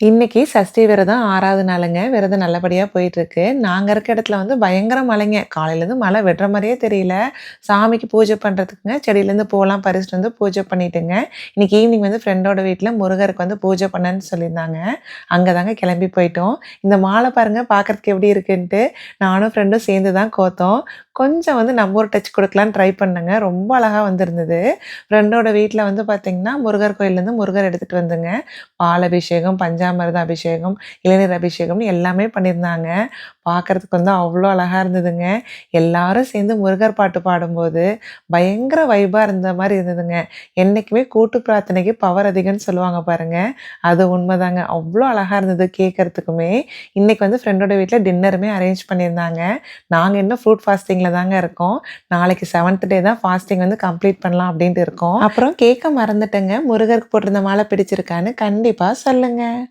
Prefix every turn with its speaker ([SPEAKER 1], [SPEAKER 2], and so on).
[SPEAKER 1] இன்றைக்கி சஷ்டி விரதம் ஆறாவது நாளுங்க. விரதம் நல்லபடியாக போயிட்டுருக்கு. நாங்கள் இருக்க இடத்துல வந்து பயங்கர மழைங்க. காலையிலேருந்து மழை வெட்டுற மாதிரியே தெரியல. சாமிக்கு பூஜை பண்ணுறதுக்குங்க செடியிலேருந்து பூவெல்லாம் பறிச்சுட்டு வந்து பூஜை பண்ணிட்டுங்க. இன்றைக்கி ஈவினிங் வந்து ஃப்ரெண்டோட வீட்டில் முருகருக்கு வந்து பூஜை பண்ணேன்னு சொல்லியிருந்தாங்க. அங்கே தாங்க கிளம்பி போயிட்டோம். இந்த மாலை பாருங்கள் பார்க்குறதுக்கு எப்படி இருக்குன்ட்டு. நானும் ஃப்ரெண்டும் சேர்ந்து தான் கோத்தோம். கொஞ்சம் வந்து நம்ம ஒரு டச் கொடுக்கலான்னு ட்ரை பண்ணேங்க. ரொம்ப அழகாக வந்திருந்தது. ஃப்ரெண்டோட வீட்டில் வந்து பார்த்திங்கன்னா முருகர் கோயிலேருந்து முருகர் எடுத்துகிட்டு வந்துங்க. பால் அபிஷேகம் பஞ்சாமிர்த அபிஷேகம் இளநீர் அபிஷேகம்னு எல்லாமே பண்ணியிருந்தாங்க. பார்க்குறதுக்கு வந்து அவ்வளோ அழகாக இருந்ததுங்க. எல்லாரும் சேர்ந்து முருகர் பாட்டு பாடும்போது பயங்கர வைபாக இருந்த மாதிரி இருந்ததுங்க. என்றைக்குமே கூட்டு பிரார்த்தனைக்கு பவர் அதிகம்னு சொல்லுவாங்க பாருங்க. அது உண்மைதாங்க. அவ்வளோ அழகாக இருந்தது கேட்குறதுக்குமே. இன்னைக்கு வந்து ஃப்ரெண்டோட வீட்டில் டின்னருமே அரேஞ்ச் பண்ணியிருந்தாங்க. நாங்கள் இன்னும் ஃப்ரூட் ஃபாஸ்டிங்கில் தாங்க இருக்கோம். நாளைக்கு செவன்த் டே தான் ஃபாஸ்டிங் வந்து கம்ப்ளீட் பண்ணலாம் அப்படின்ட்டு இருக்கோம். அப்புறம்? கேட்க மறந்துட்டேங்க. முருகருக்கு போட்டிருந்த மாலை பிடிச்சிருக்கான்னு கண்டிப்பாக சொல்லுங்கள்